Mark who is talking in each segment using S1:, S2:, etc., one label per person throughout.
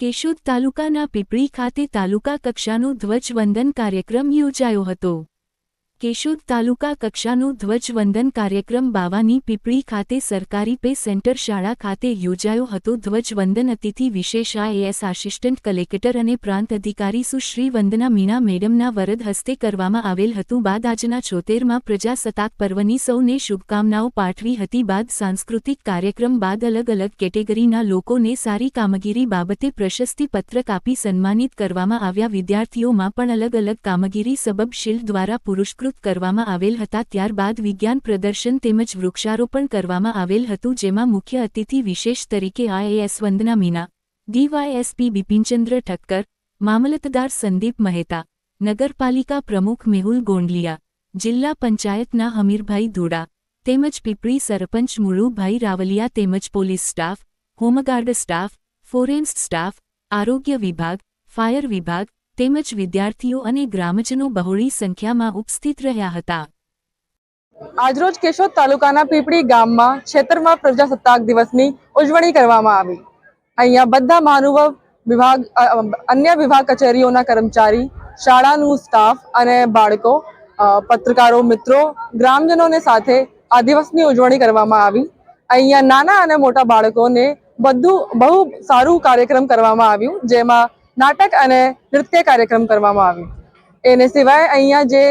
S1: કેશોદ તાલુકાના પીપળી ખાતે તાલુકા કક્ષાનો ધ્વજવંદન કાર્યક્રમ યોજાયો હતો. કેશોદ તાલુકા કક્ષાનો ધ્વજવંદન કાર્યક્રમ બાવાની પીપળી ખાતે સરકારી પે સેન્ટર શાળા ખાતે યોજાયો હતો. ધ્વજવંદન અતિથિ વિશેષ આઈએએસ આસિસ્ટન્ટ કલેક્ટર અને પ્રાંત અધિકારી સુશ્રી વંદના મીણા મેડમના વરદ હસ્તે કરવામાં આવેલ હતું. બાદ આજના છોતેરમાં પ્રજાસત્તાક પર્વની સૌને શુભકામનાઓ પાઠવી હતી. બાદ સાંસ્કૃતિક કાર્યક્રમ, બાદ અલગ અલગ કેટેગરીના લોકોને સારી કામગીરી બાબતે પ્રશસ્તિ પત્રક આપી સન્માનિત કરવામાં આવ્યા. વિદ્યાર્થીઓમાં પણ અલગ અલગ કામગીરી સબબ શિલ્ડ દ્વારા પુરસ્કૃત કરવામાં આવેલ હતા ત્યારબાદ વિજ્ઞાન પ્રદર્શન તેમજ વૃક્ષારોપણ કરવામાં આવેલ હતું, જેમાં મુખ્ય અતિથિ વિશેષ તરીકે આઈએએસ વંદના મીના ડીવાયએસપી બિપિનચંદ્ર ઠક્કર, મામલતદાર સંદીપ મહેતા, નગરપાલિકા પ્રમુખ મેહુલ ગોંડલિયા, જિલ્લા પંચાયતના હમીરભાઈ ધોડા, તેમજ પીપળી સરપંચ મુળુભાઈ રાવલિયા તેમજ police staff, home guard staff, forensic staff, આરોગ્ય વિભાગ, ફાયર વિભાગ તેમજ વિદ્યાર્થીઓ અને ગ્રામજનો બહોળી સંખ્યામાં ઉપસ્થિત રહ્યા હતા.
S2: આજરોજ કેશોદ તાલુકાના પીપળી ગામમાં ક્ષેત્રમાં પ્રજાસત્તાક દિવસની ઉજવણી કરવામાં આવી. અહીંયા બધા મહાનુભાવ વિભાગ અન્ય વિભાગ કચેરીઓના કર્મચારી, શાળાનું સ્ટાફ અને બાળકો પત્રકારો, મિત્રો, ગ્રામજનોને સાથે આ દિવસની ઉજવણી કરવામાં આવી. અહીંયા નાના અને મોટા બાળકોને બધું બહુ સારું કાર્યક્રમ કરવામાં આવ્યું, જેમાં નાટક અને નૃત્ય કાર્યક્રમ કરવામાં આવ્યો. એને સિવાય અહીંયા જે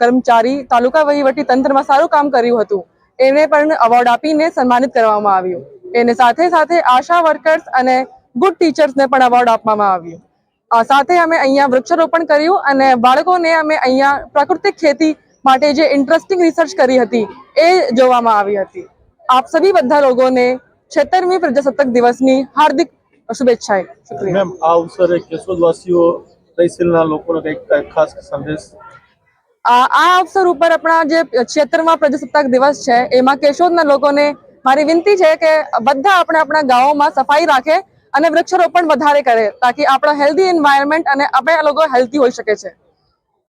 S2: કર્મચારી તાલુકા વહીવટી તંત્રમાં સારું કામ કર્યું હતું, એને પણ અવોર્ડ આપીને સન્માનિત કરવામાં આવ્યું. એને સાથે સાથે આશા વર્કર્સ અને ગુડ ટીચર્સને પણ એવોર્ડ આપવામાં આવ્યું. સાથે અમે અહીંયા વૃક્ષારોપણ કર્યું અને બાળકોને અમે અહીંયા પ્રાકૃતિક ખેતી માટે જે ઇન્ટરેસ્ટિંગ રિસર્ચ કરી હતી, એ જોવામાં આવી હતી. આપ સભી બધા લોકોને છેતરમી પ્રજાસત્તાક દિવસની હાર્દિક શુભેચ્છાએ
S3: મેમ આ અવસરે કેશોદવાસીઓ તહેસીલના લોકોને કંઈક ખાસ સંદેશ?
S2: આ આ અવસર ઉપર આપણા જે ક્ષેત્રમાં પ્રજાસત્તાક દિવસ છે એમાં કેશોદના લોકોને મારી વિનંતી છે કે બધા આપણે આપણા ગામોમાં સફાઈ રાખે અને વૃક્ષારોપણ વધારે કરે તાકી આપણા હેલ્ધી એન્વાયરમેન્ટ અને આપણે લોકો હેલ્ધી હોઈ શકે છે.